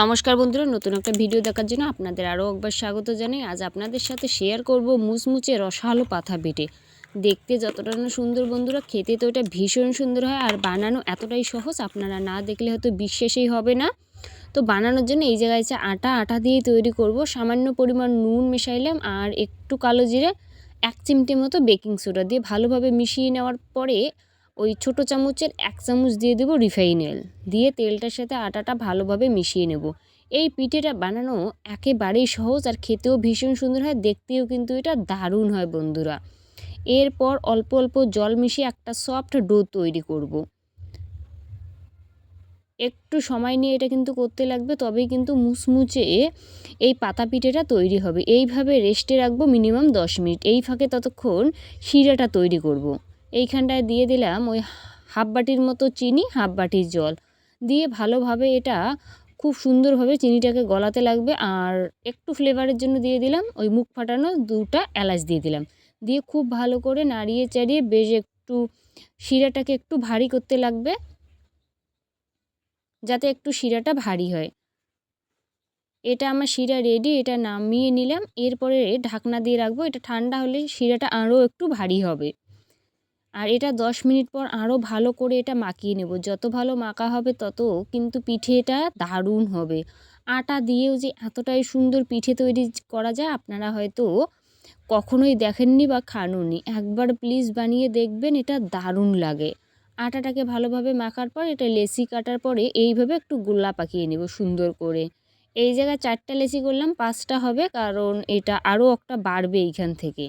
নমস্কার বন্ধুরা, নতুন একটা ভিডিও দেখার জন্য আপনাদের আরও একবার স্বাগত জানাই। আজ আপনাদের সাথে শেয়ার করব মুচমুচে রসালো পাথা পিঠে দেখতে যতটা না সুন্দর বন্ধুরা, খেতে তো এটা ভীষণ সুন্দর হয় আর বানানো এতটাই সহজ, আপনারা না দেখলে হয়তো বিশ্বাসই হবে না। তো বানানোর জন্য এই জায়গায় আছে আটা আটা দিয়ে তৈরি করব। সামান্য পরিমাণ নুন মেশাইলাম আর একটু কালো জিরে, এক চিমটে মতো বেকিং সোডা দিয়ে ভালোভাবে মিশিয়ে নেওয়ার পরে ওই ছোট চামচের এক চামচ দিয়ে দেবো রিফাইন অয়েল দিয়ে তেলটার সাথে আটাটা ভালোভাবে মিশিয়ে নেব। এই পিঠেটা বানানো একেবারেই সহজ আর খেতেও ভীষণ সুন্দর হয়, দেখতেও কিন্তু এটা দারুণ হয় বন্ধুরা। এরপর অল্প অল্প জল মিশিয়ে একটা সফট ডো তৈরি করব। একটু সময় নিয়ে এটা কিন্তু করতে লাগবে, তবেই কিন্তু মুচমুচে এই পাতা পিঠেটা তৈরি হবে। এইভাবে রেস্টে রাখব মিনিমাম দশ মিনিট। এই ফাঁকে ততক্ষণ শিরাটা তৈরি করব। এইখানটায় দিয়ে দিলাম ওই হাফ বাটির মতো চিনি হাফ বাটির জল। দিয়ে ভালোভাবে এটা খুব সুন্দরভাবে চিনিটাকে গলাতে লাগবে আর একটু ফ্লেভারের জন্য দিয়ে দিলাম ওই মুখ ফাটানো দুটা এলাচ দিয়ে দিলাম। দিয়ে খুব ভালো করে নাড়িয়ে চাড়িয়ে বেশ একটু শিরাটাকে একটু ভারী করতে লাগবে যাতে একটু শিরাটা ভারী হয়। এটা আমার শিরা রেডি এটা নামিয়ে নিলাম। এরপরে ঢাকনা দিয়ে রাখব। এটা ঠান্ডা হলে শিরাটা আরও একটু ভারী হবে। আর এটা দশ মিনিট পর আরও ভালো করে এটা মাখিয়ে নেব। যত ভালো মাখা হবে তত কিন্তু পিঠেটা দারুণ হবে। আটা দিয়েও যে এতটাই সুন্দর পিঠে তৈরি করা যায় আপনারা হয়তো কখনোই দেখেননি বা খানুনি একবার প্লিজ বানিয়ে দেখবেন, এটা দারুণ লাগে। আটাটাকে ভালোভাবে মাখার পর এটা লেসি কাটার পরে এইভাবে একটু গোল্লা পাকিয়ে নেব সুন্দর করে। এই জায়গায় চারটা লেসি করলাম, পাঁচটা হবে কারণ এটা আরও একটা বাড়বে এইখান থেকে।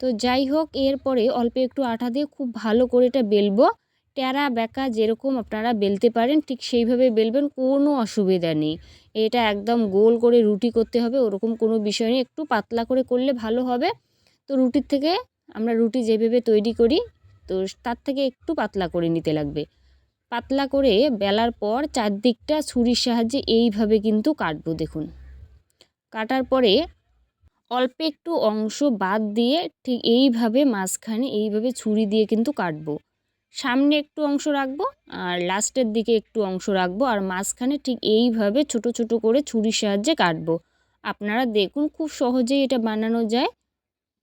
তো যাই হোক, এরপরে অল্প একটু আটা দিয়ে খুব ভালো করে এটা বেলবো। ট্যারা ব্যাকা যেরকম আপনারা বেলতে পারেন, ঠিক সেইভাবে বেলবেন, কোনো অসুবিধা নেই। এটা একদম গোল করে রুটি করতে হবে, ওরকম কোনো বিষয় নেই। একটু পাতলা করে করলে ভালো হবে। তো রুটির থেকে আমরা রুটি যেভাবে তৈরি করি, তো তার থেকে একটু পাতলা করে নিতে লাগবে। পাতলা করে বেলার পর চারদিকটা ছুরির সাহায্যে এইভাবে কিন্তু কাটবো, দেখুন। কাটার পরে অল্প একটু অংশ বাদ দিয়ে ঠিক এইভাবে মাঝখানে এইভাবে ছুরি দিয়ে কিন্তু কাটবো। সামনে একটু অংশ রাখব আর লাস্টের দিকে একটু অংশ রাখব আর মাঝখানে ঠিক এইভাবে ছোট ছোট করে ছুরির সাহায্যে কাটবো। আপনারা দেখুন খুব সহজেই এটা বানানো যায়।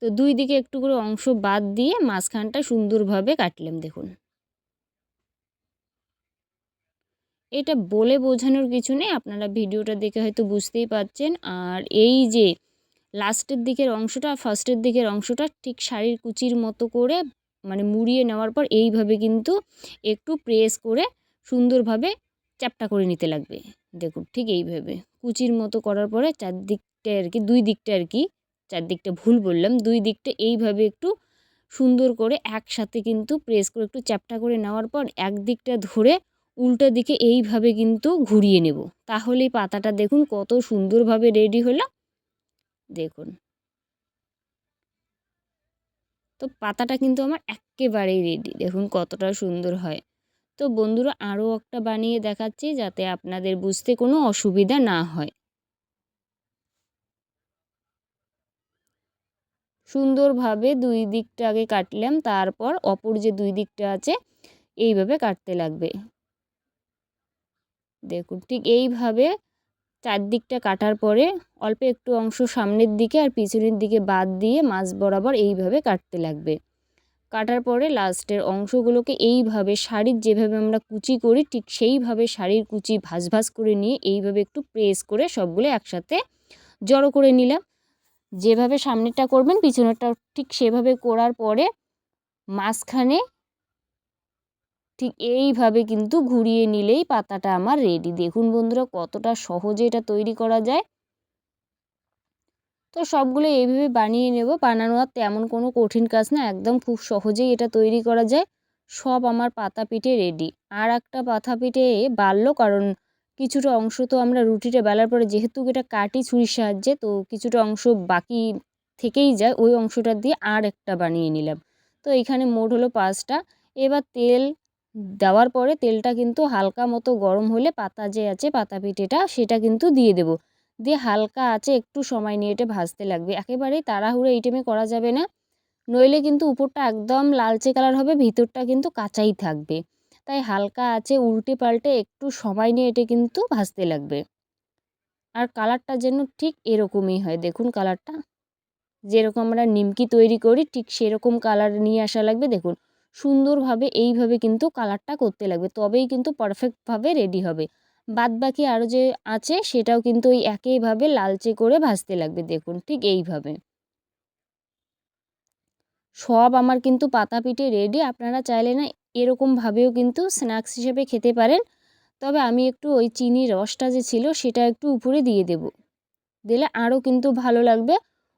তো দুই দিকে একটু করে অংশ বাদ দিয়ে মাঝখানটা সুন্দরভাবে কাটলাম দেখুন। এটা বলে বোঝানোর কিছু নেই, আপনারা ভিডিওটা দেখে হয়তো বুঝতেই পারছেন। আর এই যে লাস্টের দিকের অংশটা ফার্স্টের দিকের অংশটা ঠিক শাড়ির কুচির মতো করে মানে মুড়িয়ে নেওয়ার পর এইভাবে কিন্তু একটু প্রেস করে সুন্দরভাবে চ্যাপটা করে নিতে লাগবে। দেখুন, ঠিক এইভাবে কুচির মতো করার পরে চারদিকটা আর কি, দুই দিকটা আর কি, চারদিকটা ভুল বললাম, দুই দিকটা এইভাবে একটু সুন্দর করে একসাথে কিন্তু প্রেস করে একটু চ্যাপটা করে নেওয়ার পর একদিকটা ধরে উল্টো দিকে এইভাবে কিন্তু ঘুরিয়ে নেব। তাহলেই পাতাটা দেখুন কত সুন্দরভাবে রেডি হলো। দেখুন। তো পাতাটা কিন্তু আমার একেবারেই রেডি দেখুন কতটা সুন্দর হয়। তো বন্ধুরা আরও একটা বানিয়ে দেখাচ্ছি যাতে আপনাদের বুঝতে কোনো অসুবিধা না হয়। সুন্দরভাবে দুই দিকটা আগে কাটলাম, তারপর অপর যে দুই দিকটা আছে, এইভাবে কাটতে লাগবে। দেখুন, ঠিক এইভাবে চারদিকটা কাটার পরে অল্প একটু অংশ সামনের দিকে আর পিছনের দিকে বাদ দিয়ে মাছ বরাবর এইভাবে কাটতে লাগবে। কাটার পরে লাস্টের অংশগুলোকে এইভাবে শাড়ির যেভাবে আমরা কুচি করি, ঠিক সেইভাবে শাড়ির কুচি ভাজ ভাজ করে নিয়ে এইভাবে একটু প্রেস করে সবগুলো একসাথে জড়ো করে নিলাম। যেভাবে সামনেরটা করবেন পিছনেরটা ঠিক সেভাবে করার পরে মাঝখানে ঠিক এইভাবে কিন্তু ঘুরিয়ে নিলেই পাতাটা আমার রেডি দেখুন বন্ধুরা, কতটা সহজে এটা তৈরি করা যায়। তো সবগুলো এইভাবে বানিয়ে নেব। বানানো আর তেমন কোনো কঠিন কাজ না, একদম খুব সহজেই এটা তৈরি করা যায়। সব আমার পাতা পিঠে রেডি আর একটা পাতা পিঠে বাড়লো, কারণ কিছুটা অংশ তো আমরা রুটিটা বেলার পরে, যেহেতু এটা কাটি ছুরির সাহায্যে, তো কিছুটা অংশ বাকি থেকেই যায়, ওই অংশটা দিয়ে আর একটা বানিয়ে নিলাম। তো এইখানে মোট হলো পাঁচটা। এবার তেল দেওয়ার পরে তেলটা কিন্তু হালকা মতো গরম হলে পাতা যে আছে, পাতা পিঠেটা, সেটা কিন্তু দিয়ে দেব। দিয়ে হালকা আছে একটু সময় নিয়ে এটা ভাজতে লাগবে। একেবারেই তাড়াহুড়ো এই টাইমে করা যাবে না। নইলে কিন্তু উপরটা একদম লালচে কালার হবে, ভিতরটা কিন্তু কাঁচাই থাকবে। তাই হালকা আছে উল্টে পাল্টে একটু সময় নিয়ে এটা কিন্তু ভাজতে লাগবে। আর কালারটা যেন ঠিক এরকমই হয়। দেখুন কালারটা যেরকম আমরা নিমকি তৈরি করি, ঠিক সেরকম কালার নিয়ে আসা লাগবে। দেখুন সুন্দরভাবে এইভাবে কিন্তু কালারটা করতে লাগবে। তবেই কিন্তু পারফেক্টভাবে রেডি হবে। বাদ বাকি আরও যে আছে, সেটাও কিন্তু ওই একইভাবে লালচে করে ভাজতে লাগবে, দেখুন, ঠিক এইভাবে। সব আমার কিন্তু পাতা পিঠে রেডি আপনারা চাইলে না এরকমভাবেও কিন্তু স্ন্যাক্স হিসেবে খেতে পারেন। তবে আমি একটু ওই চিনির রসটা যে ছিল, সেটা একটু উপরে দিয়ে দেব। দিলে আরও কিন্তু ভালো লাগবে।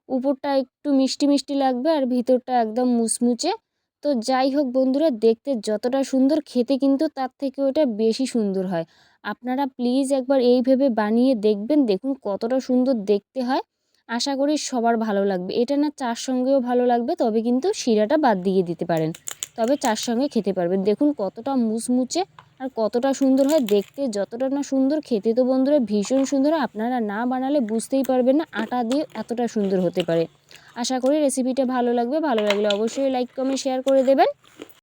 উপরটা একটু মিষ্টি মিষ্টি লাগবে আর ভিতরটা একদম মুচমুচে। তো যাই হোক বন্ধুরা, দেখতে যতটা সুন্দর, খেতে কিন্তু তার থেকে ওটা বেশি সুন্দর হয়। আপনারা প্লিজ একবার এই ভেবে বানিয়ে দেখবেন, দেখুন কতটা সুন্দর দেখতে হয়। আশা করি সবার ভালো লাগবে। এটা না চার সঙ্গেও ভালো লাগবে, তবে কিন্তু শিরাটা বাদ দিয়ে দিতে পারেন। তবে চার সঙ্গে খেতে পারবেন। দেখুন কতটা মুচমুচে আর কতটা সুন্দর হয় দেখতে, যতটা না সুন্দর, খেতে তো বন্ধুরা ভীষণ সুন্দর, আপনারা না বানালে বুঝতেই পারবেন না আটা দিয়ে এতটা সুন্দর হতে পারে। আশা করি রেসিপিটা ভালো লাগবে, ভালো লাগলে অবশ্যই লাইক কমেন্ট শেয়ার করে দেবেন।